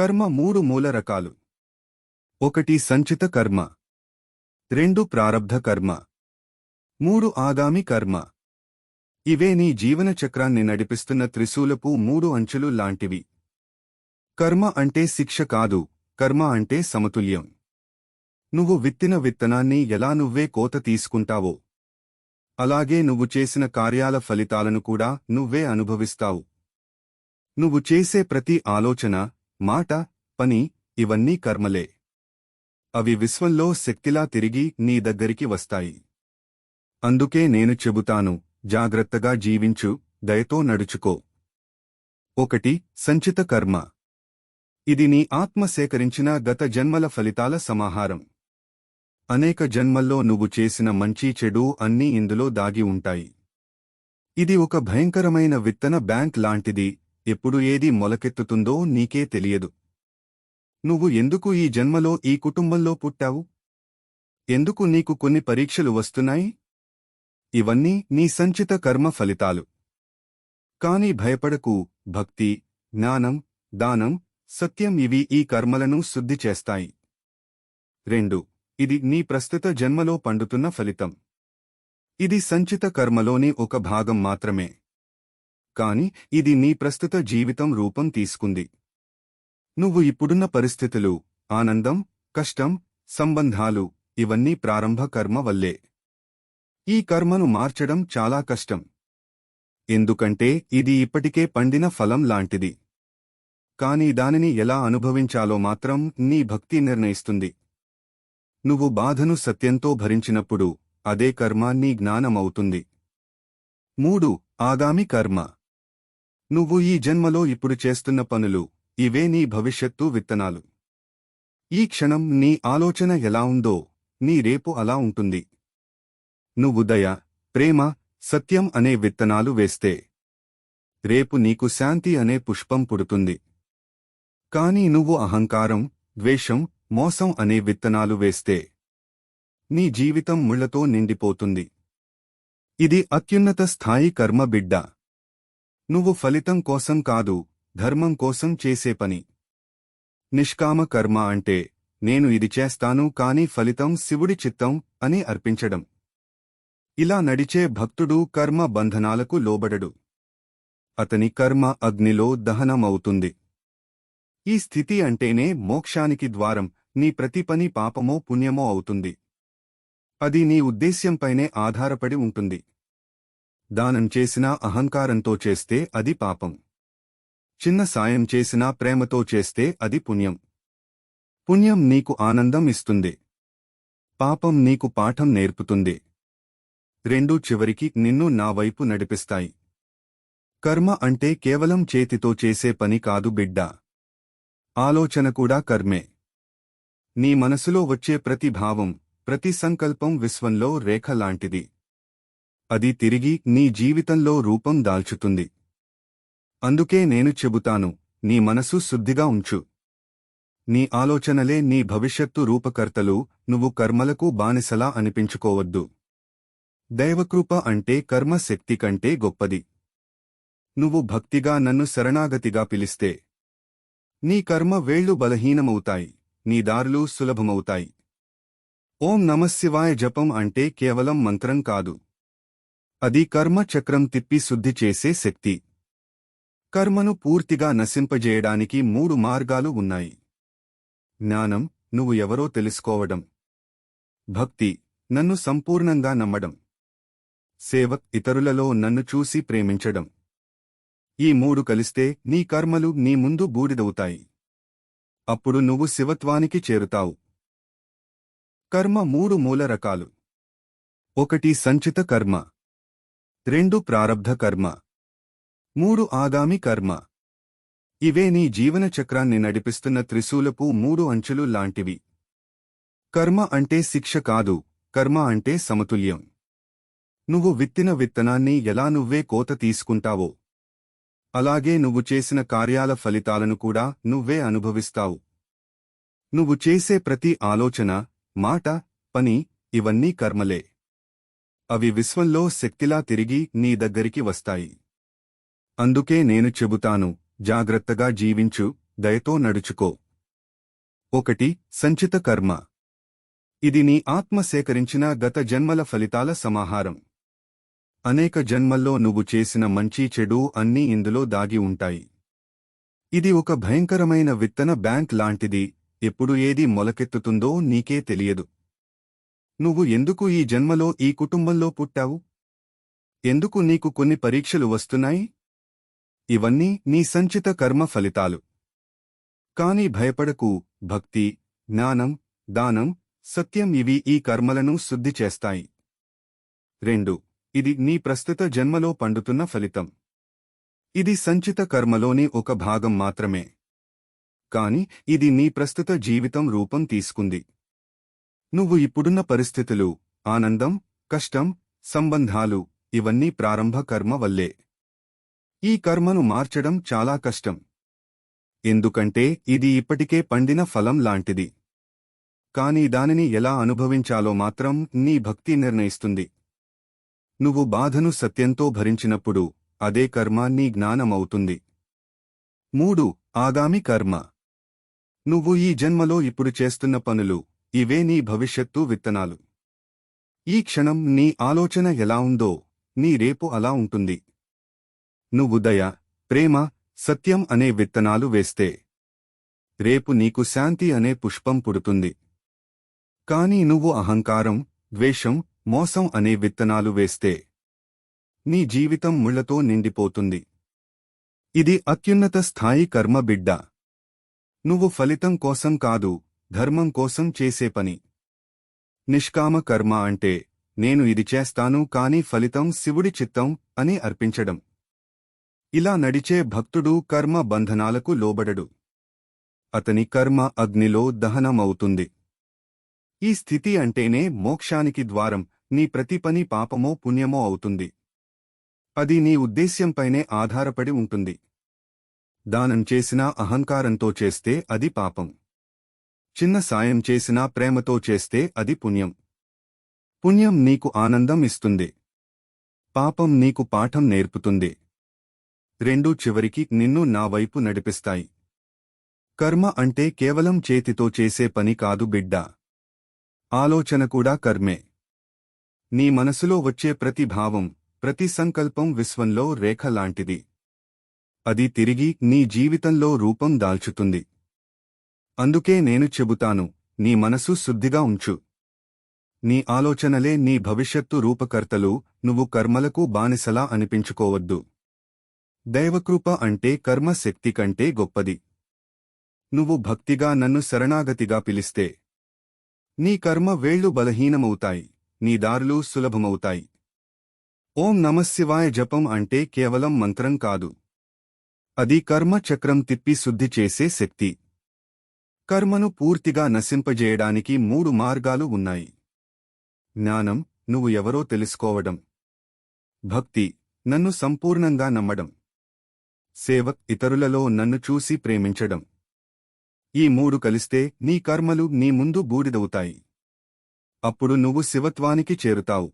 కర్మ మూడు మూల రకాలు. ఒకటి సంచిత కర్మ. రెండు ప్రారబ్ధ కర్మ. మూడు ఆగామి కర్మ. ఇవే నీ జీవన చక్రాన్ని నడిపిస్తున్న త్రిశూలపు మూడు అంచులు లాంటివి. కర్మ అంటే శిక్ష కాదు కర్మ అంటే సమతుల్యం. నువ్వు విత్తిన విత్తనాన్ని ఎలా నువ్వే కోత తీసుకుంటావో. అలాగే నువ్వు చేసిన కార్యాల ఫలితాలను కూడా నువ్వే అనుభవిస్తావు. నువ్వు చేసే ప్రతి ఆలోచన మాట పని ఇవన్నీ కర్మలే. అవి విశ్వంలో శక్తిలా తిరిగి నీ దగ్గరికి వస్తాయి. అందుకే నేను చెబుతాను జాగ్రత్తగా జీవించు దయతో నడుచుకో. ఒకటి సంచిత కర్మ. ఇది నీ ఆత్మ సేకరించిన గత జన్మల ఫలితాల సమాహారం. అనేక జన్మల్లో నువ్వు చేసిన మంచి చెడు అన్నీ ఇందులో దాగి ఉంటాయి. ఇది ఒక భయంకరమైన విత్తన బ్యాంక్ లాంటిది ఎప్పుడు ఏది మొలకెత్తుతుందో నీకే తెలియదు. నువ్వు ఎందుకు ఈ జన్మలో ఈ కుటుంబంలో పుట్టావు? ఎందుకు నీకు కొన్ని పరీక్షలు వస్తున్నాయి? ఇవన్నీ నీ సంచిత కర్మ ఫలితాలు. కాని భయపడకు భక్తి జ్ఞానం దానం సత్యం ఇవి ఈ కర్మలను శుద్ధి చేస్తాయి. రెండు ఇది నీ ప్రస్తుత జన్మలో పండుతున్న ఫలితం. ఇది సంచిత కర్మలోని ఒక భాగం మాత్రమే. కాని ఇది నీ ప్రస్తుత జీవితం రూపం తీసుకుంది. నువ్వు ఇప్పుడున్న పరిస్థితులు ఆనందం కష్టం సంబంధాలు ఇవన్నీ ప్రారంభ కర్మ వల్లే. ఈ కర్మను మార్చడం చాలా కష్టం. ఎందుకంటే ఇది ఇప్పటికే పండిన ఫలం లాంటిది. కాని దానిని ఎలా అనుభవించాలో మాత్రం నీ భక్తి నిర్ణయిస్తుంది. నువ్వు బాధను సత్యంతో భరించినప్పుడు అదే కర్మ నీ జ్ఞానమవుతుంది. మూడు ఆగామి కర్మ. నువ్వు ఈ జన్మలో ఇప్పుడు చేస్తున్న పనులు ఇవే నీ భవిష్యత్తు విత్తనాలు. ఈ క్షణం నీ ఆలోచన ఎలా ఉందో నీ రేపు అలా ఉంటుంది. నువ్వు దయ ప్రేమ సత్యం అనే విత్తనాలు వేస్తే రేపు నీకు శాంతి అనే పుష్పం పుడుతుంది. కాని నువ్వు అహంకారం ద్వేషం మోసం అనే విత్తనాలు వేస్తే నీ జీవితం ముళ్ళతో నిండిపోతుంది. ఇది అత్యున్నత స్థాయి కర్మ బిడ్డ. నువ్వు ఫలితం కోసం కాదు ధర్మం కోసం చేసే పని. నిష్కామ కర్మ అంటే నేను ఇది చేస్తాను కాని ఫలితం శివుడి చిత్తం అని అర్పించడం. ఇలా నడిచే భక్తుడు కర్మ బంధనాలకు లోబడడు. అతని కర్మ అగ్నిలో దహనమవుతుంది. ఈ స్థితి అంటేనే మోక్షానికి ద్వారం నీ ప్రతి పని పాపమో పుణ్యమో అవుతుంది. అది నీ ఉద్దేశ్యంపైనే ఆధారపడి ఉంటుంది. దానం చేసినా అహంకారంతో చేస్తే అది పాపం. చిన్న సాయం చేసినా ప్రేమతో చేస్తే అది పుణ్యం. పుణ్యం నీకు ఆనందం ఇస్తుంది. పాపం నీకు పాఠం నేర్పుతుంది. రెండూ చివరికి నిన్ను నా వైపు నడిపిస్తాయి. కర్మ అంటే కేవలం చేతితో చేసే పని కాదు బిడ్డ. ఆలోచన కూడా కర్మే. నీ మనసులో వచ్చే ప్రతి భావం ప్రతి సంకల్పం విశ్వంలో రేఖ లాంటిది. అది తిరిగి నీ జీవితంలో రూపం దాల్చుతుంది. అందుకే నేను చెబుతాను నీ మనసు శుద్ధిగా ఉంచు. నీ ఆలోచనలే నీ భవిష్యత్తు రూపకర్తలు నువ్వు కర్మలకు బానిసలా అనిపించుకోవద్దు. దైవకృప అంటే కర్మ శక్తి కంటే గొప్పది. నువ్వు భక్తిగా నన్ను శరణాగతిగా పిలిస్తే నీ కర్మ వేళ్ళు బలహీనమవుతాయి నీ దారులు సులభమవుతాయి. ఓం నమశివాయ జపం అంటే కేవలం మంత్రం కాదు. అది కర్మ చక్రం తిప్పి శుద్ధి చేసే శక్తి. కర్మను పూర్తిగా నశింపజేయడానికి మూడు మార్గాలు ఉన్నాయి. జ్ఞానం నువ్వు ఎవరో తెలుసుకోవడం. భక్తి నన్ను సంపూర్ణంగా నమ్మడం. సేవ ఇతరులలో నన్ను చూసి ప్రేమించడం. ఈ మూడు కలిస్తే నీ కర్మలు నీ ముందు బూడిదవుతాయి. అప్పుడు నువ్వు శివత్వానికి చేరుతావు. కర్మ మూడు మూల రకాలు. ఒకటి సంచిత కర్మ. రెండు ప్రారబ్ధ కర్మ. మూడు ఆగామి కర్మ. ఇవే నీ జీవన చక్రాన్ని నడిపిస్తున్న త్రిశూలపు మూడు అంచులు లాంటివి. కర్మ అంటే శిక్ష కాదు కర్మ అంటే సమతుల్యం. నువ్వు విత్తిన విత్తనాన్ని ఎలా నువ్వే కోత తీసుకుంటావో. అలాగే నువ్వు చేసిన కార్యాల ఫలితాలను కూడా నువ్వే అనుభవిస్తావు. నువ్వు చేసే ప్రతి ఆలోచన మాట పని ఇవన్నీ కర్మలే. అవి విశ్వంలో శక్తిలా తిరిగి నీ దగ్గరికి వస్తాయి. అందుకే నేను చెబుతాను జాగ్రత్తగా జీవించు దయతో నడుచుకో. ఒకటి సంచిత కర్మ. ఇది నీ ఆత్మ సేకరించిన గత జన్మల ఫలితాల సమాహారం. అనేక జన్మల్లో నువ్వు చేసిన మంచి చెడు అన్నీ ఇందులో దాగి ఉంటాయి. ఇది ఒక భయంకరమైన విత్తన బ్యాంక్ లాంటిది ఎప్పుడు ఏది మొలకెత్తుతుందో నీకే తెలియదు. నువ్వు ఎందుకు ఈ జన్మలో ఈ కుటుంబంలో పుట్టావు? ఎందుకు నీకు కొన్ని పరీక్షలు వస్తున్నాయి? ఇవన్నీ నీ సంచిత కర్మ ఫలితాలు. కాని భయపడకు భక్తి జ్ఞానం దానం సత్యం ఇవి ఈ కర్మలను శుద్ధి చేస్తాయి. రెండు ఇది నీ ప్రస్తుత జన్మలో పండుతున్న ఫలితం. ఇది సంచిత కర్మలోని ఒక భాగం మాత్రమే. కాని ఇది నీ ప్రస్తుత జీవితం రూపం తీసుకుంది. నువ్వు ఇప్పుడున్న పరిస్థితులు ఆనందం కష్టం సంబంధాలు ఇవన్నీ ప్రారంభ కర్మ వల్లే. ఈ కర్మను మార్చడం చాలా కష్టం. ఎందుకంటే ఇది ఇప్పటికే పండిన ఫలం లాంటిది. కాని దానిని ఎలా అనుభవించాలో మాత్రం నీ భక్తి నిర్ణయిస్తుంది. నువ్వు బాధను సత్యంతో భరించినప్పుడు అదే కర్మ నీ జ్ఞానమవుతుంది. మూడు ఆగామి కర్మ. నువ్వు ఈ జన్మలో ఇప్పుడు చేస్తున్న పనులు ఇవే నీ భవిష్యత్తు విత్తనాలు. ఈ క్షణం నీ ఆలోచన ఎలా ఉందో నీ రేపు అలా ఉంటుంది. నువ్వు దయ ప్రేమ సత్యం అనే విత్తనాలు వేస్తే రేపు నీకు శాంతి అనే పుష్పం పుడుతుంది. కాని నువ్వు అహంకారం ద్వేషం మోసం అనే విత్తనాలు వేస్తే నీ జీవితం ముళ్ళతో నిండిపోతుంది. ఇది అత్యున్నత స్థాయి కర్మ బిడ్డ. నువ్వు ఫలితం కోసం కాదు ధర్మం కోసం చేసే పని. నిష్కామ కర్మ అంటే నేను ఇది చేస్తాను కాని ఫలితం శివుడి చిత్తం అని అర్పించడం. ఇలా నడిచే భక్తుడు కర్మ బంధనాలకు లోబడడు. అతని కర్మ అగ్నిలో దహనమవుతుంది. ఈ స్థితి అంటేనే మోక్షానికి ద్వారం నీ ప్రతి పని పాపమో పుణ్యమో అవుతుంది. అది నీ ఉద్దేశ్యంపైనే ఆధారపడి ఉంటుంది. దానం చేసినా అహంకారంతో చేస్తే అది పాపం. చిన్న సాయం చేసినా ప్రేమతో చేస్తే అది పుణ్యం. పుణ్యం నీకు ఆనందం ఇస్తుంది. పాపం నీకు పాఠం నేర్పుతుంది. రెండూ చివరికి నిన్ను నా వైపు నడిపిస్తాయి. కర్మ అంటే కేవలం చేతితో చేసే పని కాదు బిడ్డ. ఆలోచన కూడా కర్మే. నీ మనసులో వచ్చే ప్రతి భావం ప్రతి సంకల్పం విశ్వంలో రేఖ లాంటిది. అది తిరిగి నీ జీవితంలో రూపం దాల్చుతుంది. అందుకే నేను చెబుతాను నీ మనసు శుద్ధిగా ఉంచు. నీ ఆలోచనలే నీ భవిష్యత్తు రూపకర్తలు నువ్వు కర్మలకు బానిసలా అనిపించుకోవద్దు. దైవకృప అంటే కర్మ శక్తి కంటే గొప్పది. నువ్వు భక్తిగా నన్ను శరణాగతిగా పిలిస్తే. నీ కర్మ వేళ్ళు బలహీనమవుతాయి నీ దారులు సులభమవుతాయి. ఓం నమశివాయ జపం అంటే కేవలం మంత్రం కాదు. అది కర్మ చక్రం తిప్పి శుద్ధి చేసే శక్తి. కర్మను పూర్తిగా నశింపజేయడానికి మూడు మార్గాలు ఉన్నాయి. జ్ఞానం నువ్వు ఎవరో తెలుసుకోవడం. భక్తి నన్ను సంపూర్ణంగా నమ్మడం. సేవ ఇతరులలో నన్ను చూసి ప్రేమించడం. ఈ మూడు కలిస్తే నీ కర్మలు నీ ముందు బూడిదవుతాయి. అప్పుడు నువ్వు శివత్వానికి చేరుతావు.